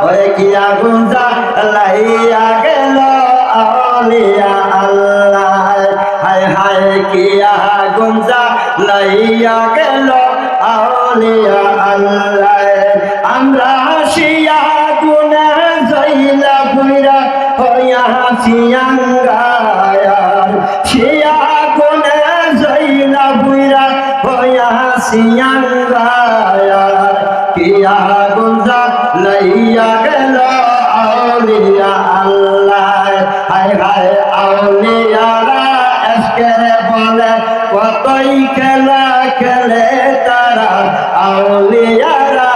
ওই কি আগুন জ্বালাইয়া গেল আলিয়া আল্লাহ? হায় হায়, কি আগুন জ্বালাইয়া গেল আলিয়া আল্লাহ? আমরা হাসিয়া গুনে জইলা ভুইরা হইয়া হাসিয়াঙ্গা শিয়া গুনে জইলা ভুইরা হইয়া হাসিয়াঙ্গা কি আগুন জ্বালা লইয়া গেল আউলিয়া আল্লাহ। হায় হায় আউলিয়ারা এসকে বলে, কতই খেলা খেলে তারা? আউলিয়ারা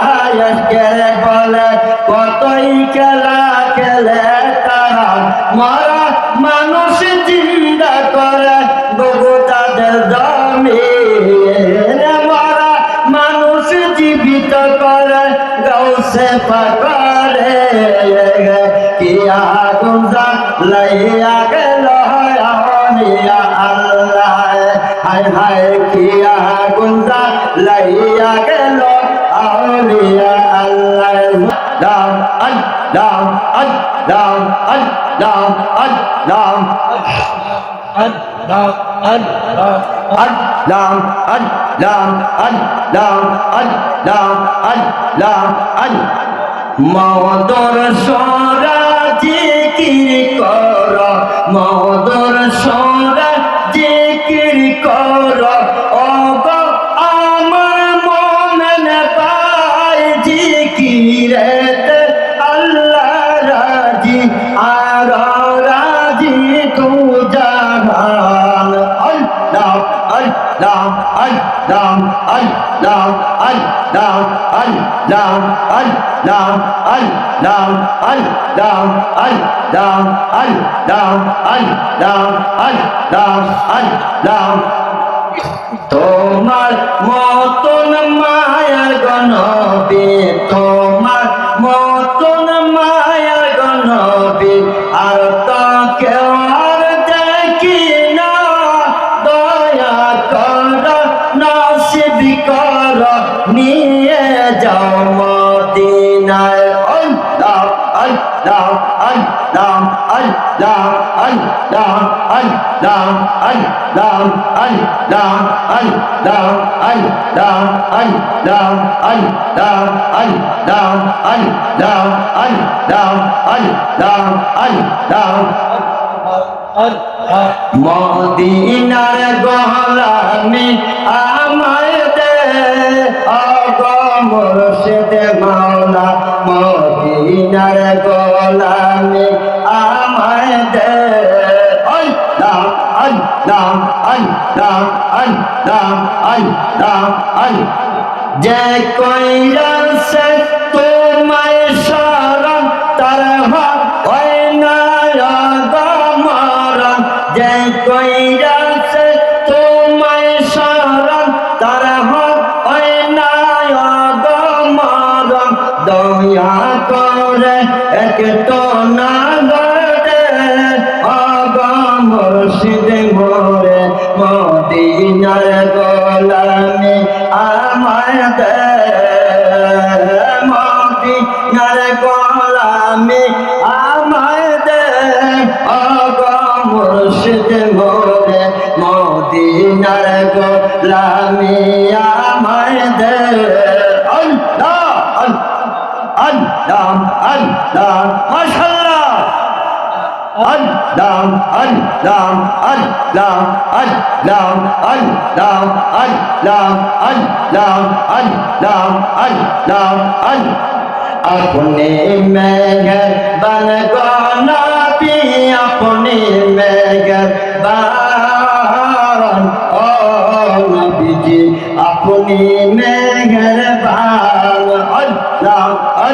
এসকে বলে, কতই খেলা খেলে তারা? মরা মানুষ জিন্দা করে, বহু তাদের জমি से पकड़े किया गुंजा लैया गलो मिया अल्लाह हाय हाय किया गुंजा लैया गलो मिया अल्लाह राम अल राम अल राम अल राम अल राम अल राम अल राम লাম আল লাম আল লাম আল লাম আল লাম আল মদর সরা জিকির কর মদর সরা জিকির কর আল্লাহ আল্লাহ আল্লাহ আল্লাহ আল্লাহ আল্লাহ আল্লাহ আল্লাহ আল্লাহ আল্লাহ আল্লাহ আল্লাহ তোমার মতন মায়ার গণবি তোমার মতন মায়ার গণবি আর নিয়ে যাও মদিনায় আল্লাহ আল্লাহ আল্লাহ আল্লাহ আল্লাহ আল্লাহ আল্লাহ আল্লাহ আল্লাহ আল্লাহ আল্লাহ আল্লাহ আল্লাহ আল্লাহ আল্লাহ আল্লাহ আল্লাহ মদিনার গহলামি আমায় মদিনার গোলামি আমার দে। আই নাম আই নাম আই নাম আই নাম আই নাম আই। যে কইরা সে তোমায় শরণ তার হয় না গমরণ যে কইরা মোরে এক তো না বাদে আগা মুর্শিদ মোরে মদিনার গোলামি আমার দে। মদিনার গোলামি আমার দে। আগা মুর্শিদ মোরে মদিনার গোলামি আমার দে। Allah, Allah, Allah. আল্লাহ মাশাআল্লাহ আল্লাহ আল্লাহ আল্লাহ আল্লাহ আল্লাহ আল্লাহ আল্লাহ আল্লাহ আল্লাহ আল্লাহ আপনি মেঘর বন গনাবি আপনি মেঘর বান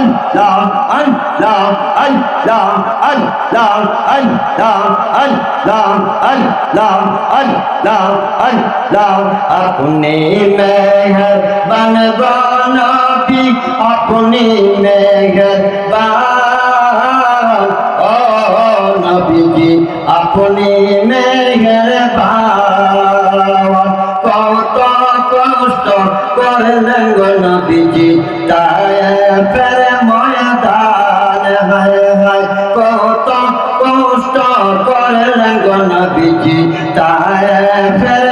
আল্লাহ আল্লাহ আল্লাহ আল্লাহ আল্লাহ আল্লাহ আল্লাহ আল্লাহ আল্লাহ আপনি মেঘর বন গনাবি আপনি মেঘর বান ও নবীজি, আপনি মেঘর বান কত কষ্ট করলেন গো নবীজি তাই ফের বলেন গণবিজি তাহার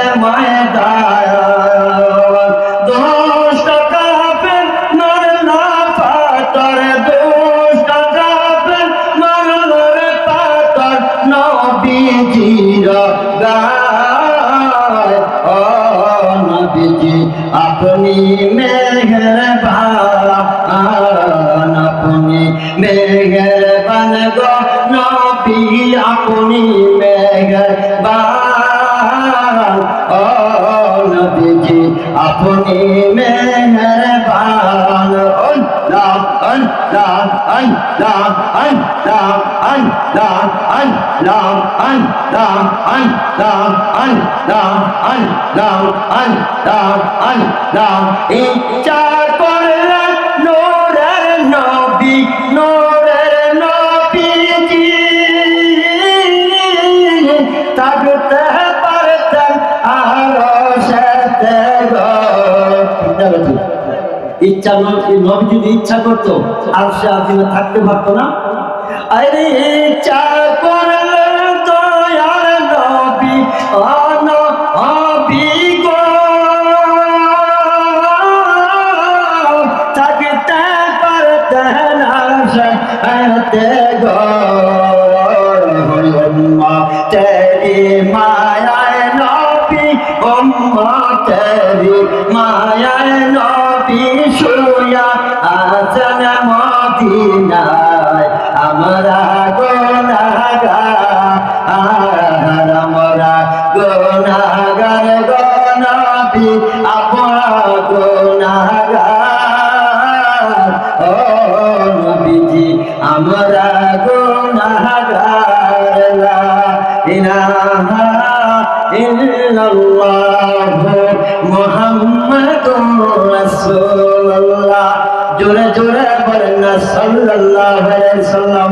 আপনি মেহেরবান ও নবীজি আপনি মেহেরবান আল্লাহ ইচ্ছা নবী যদি ইচ্ছা করতো আর সে আজিমে থাকতে পারতো না। আরে ইচ্ছা করলে ও নবীজি, আমরা গোনাগার লা ইলাহা, ইল্লাল্লাহ, মুহাম্মাদুর রাসূলুল্লাহ। জোরে জোরে বলেন সাল্লাল্লাহু আলাইহি সাল্লাম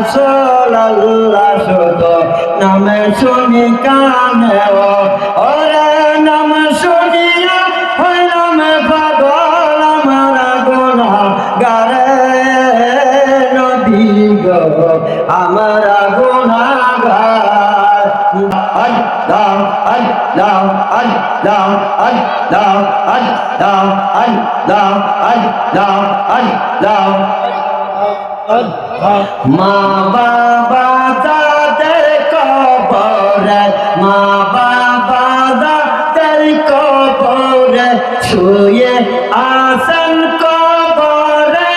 রসোল্লাহ শুধ নামে শুনি কানে ওরে নাম শুনিয়া হইলাম পাগল আমার গুণাগার নদী গো। আমার গুণাগার আল্লাহ আল্লাহ আল্লাহ আল্লাহ আল্লাহ আল্লাহ আল্লাহ আল্লাহ। মা বাবা তাদের কবরে, মা বাবা তাদের কবরে ছুঁয়ে আসন কবরে,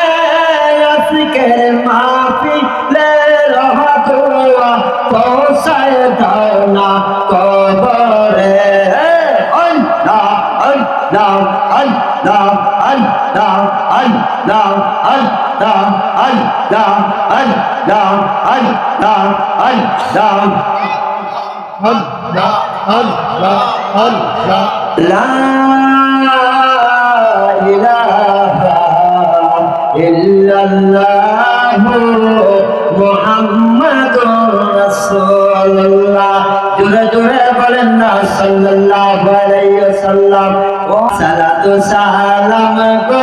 আজকে মাফি লে রহা দুয়া পৌঁছায় কবরে। আল্লাহ আল্লাহ আল্লাহ আল্লাহ। আল্লাহ আল্লাহ আল্লাহ আল্লাহ আল্লাহ আল্লাহ Allah, Allah, Allah. لا إله إلا الله محمد رسول الله জোরে জোরে বলেন না সাল্লাল্লাহু আলাইহি ওয়াসাল্লাম ও সালাতু সালাম গো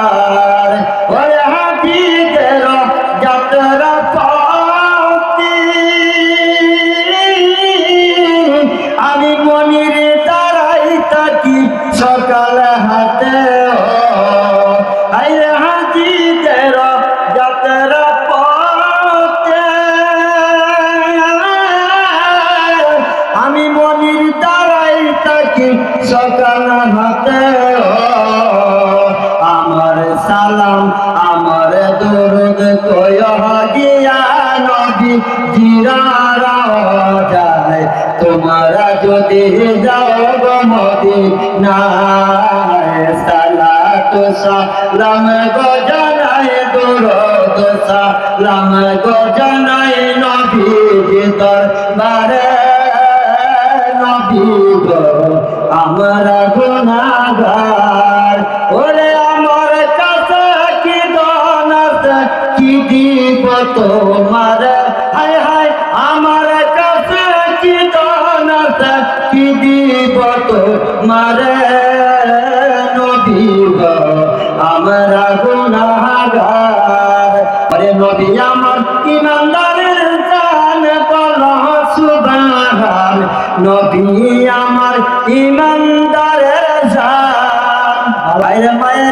সালাম গো জানাই দরুদ, সালাম গো জানাই নবী দরবারে। নবী গো আমরা গুনাহগার। ওরে আমার কাছে কি দনাত কি দিব তোমার? নবী আমার ইমানদারের যা বাইরে মায়ের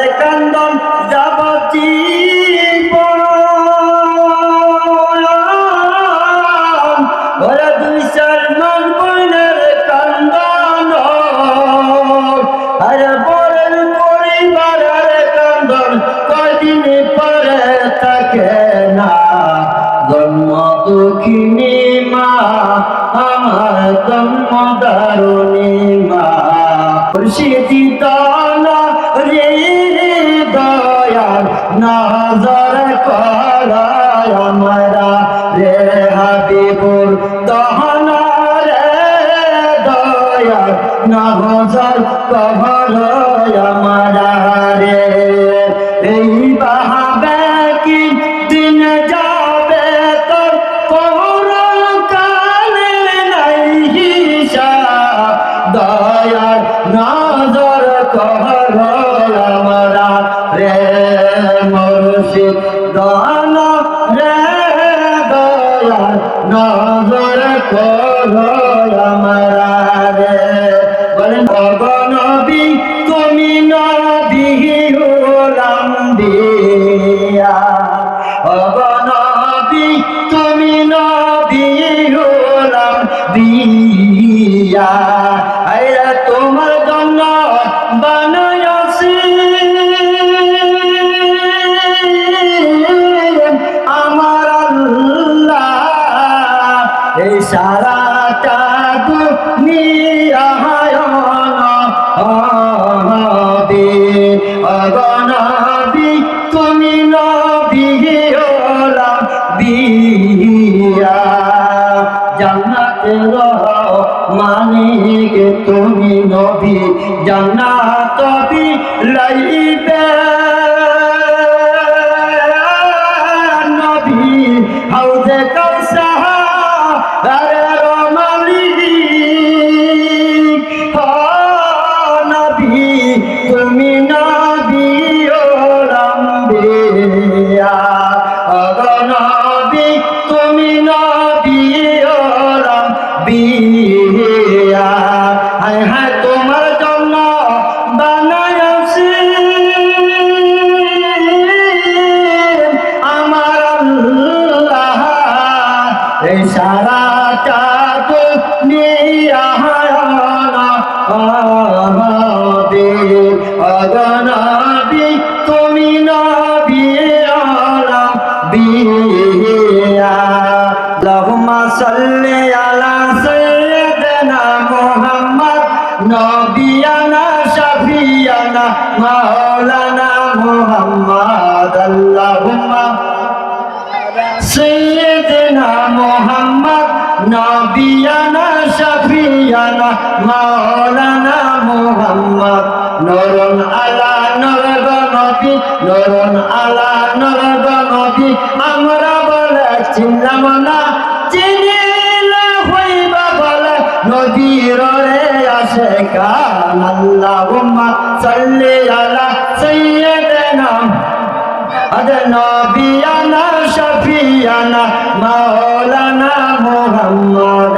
দুঃখিনী মা, আমার জন্ম দারুণী মা। খুশিদি দানা রে দয়াল, নজর আমরা রে হাবিবুর দহনা রে দয়াল, নজর করায় আমরা তুমি নবী লম্বিয়া অগনবী তুমি নদী হলাম আইরা জান্নাত বি আমাদের অগনাবি তুমি না বিয়ালাম বিয়া লহমা সাল্লে আলা সৈয়দনা মোহাম্মদ, নবিয়ানা, শাফিয়ানা, মাওলানা মোহাম্মদ। আল্লাহুম্মা সাইয়্যিদনা মোহাম্মদ, নবিয়ানা শফিয়ানা মাওলানা মুহাম্মদ নরন আলা নরগ নবী নরন আলা নরগ নবী আমরা বলে চিনলাম না, চিনিলে হইবা বলে, নবীর রে আসে কান আল্লাহুম্মা সাল্লি আলা সাইয়্যিদিনা আদ নবিয়ানা শফিয়ানা মাওলানা মুহাম্মদ।